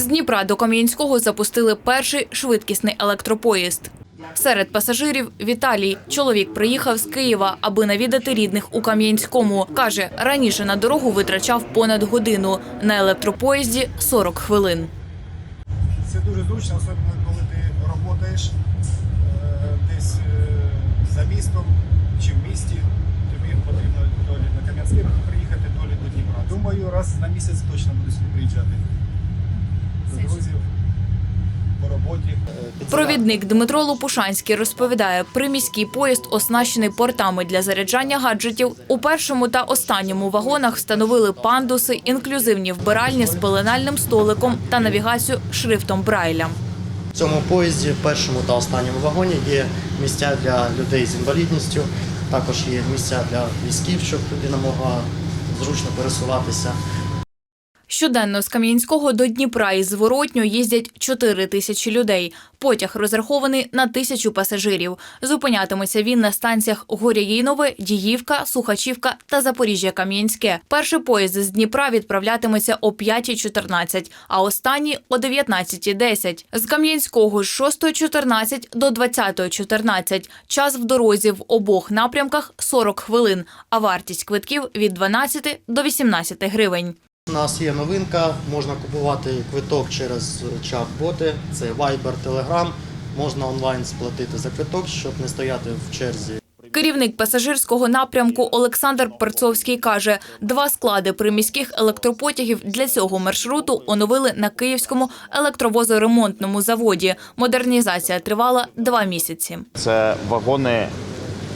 З Дніпра до Кам'янського запустили перший швидкісний електропоїзд. Серед пасажирів Віталій. Чоловік приїхав з Києва, аби навідати рідних у Кам'янському. Каже, раніше на дорогу витрачав понад годину. На електропоїзді 40 хвилин. Це дуже зручно, особливо коли ти працюєш е, десь е, за містом чи в місті. Тобі потрібно то лі на Кам'янське приїхати, то лі до Дніпра. Думаю, раз на місяць точно буду сюди приїжджати. Друзів, по роботі. Провідник Дмитро Лопушанський розповідає, приміський поїзд оснащений портами для заряджання гаджетів. У першому та останньому вагонах встановили пандуси, інклюзивні вбиральні з пеленальним столиком та навігацію шрифтом Брайля. В цьому поїзді, першому та останньому вагоні, є місця для людей з інвалідністю. Також є місця для військів, щоб людина могла зручно пересуватися. Щоденно з Кам'янського до Дніпра із зворотньо їздять 4 тисячі людей. Потяг розрахований на тисячу пасажирів. Зупинятиметься він на станціях Горяїнове, Діївка, Сухачівка та Запоріжжя-Кам'янське. Перший поїзд з Дніпра відправлятиметься о 5.14, а останній – о 19.10. З Кам'янського з 6.14 до 20.14. Час в дорозі в обох напрямках – 40 хвилин, а вартість квитків – від 12 до 18 гривень. У нас є новинка, можна купувати квиток через чат-боти, це Viber, Telegram. Можна онлайн сплатити за квиток, щоб не стояти в черзі. Керівник пасажирського напрямку Олександр Перцовський каже, два склади приміських електропотягів для цього маршруту оновили на Київському електровозоремонтному заводі. Модернізація тривала два місяці. Це вагони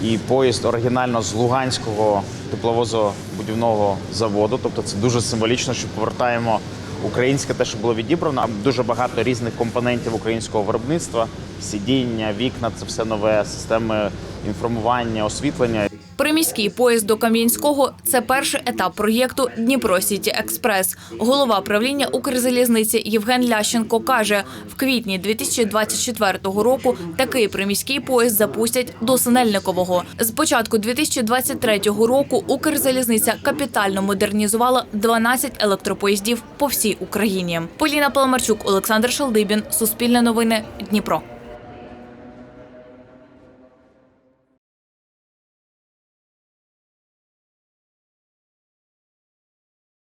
і поїзд оригінально з Луганського тепловозобудівного заводу. Тобто це дуже символічно, що повертаємо українське те, що було відібрано. Дуже багато різних компонентів українського виробництва: сидіння, вікна це все нове, системи інформування, освітлення. Приміський поїзд до Кам'янського – це перший етап проєкту Дніпро Сіті Експрес. Голова правління Укрзалізниці Євген Лященко каже, в квітні 2024 року такий приміський поїзд запустять до Синельникового. З початку 2023 року Укрзалізниця капітально модернізувала 12 електропоїздів по всій Україні. Поліна Паламарчук, Олександр Шалдибін, Суспільне новини, Дніпро.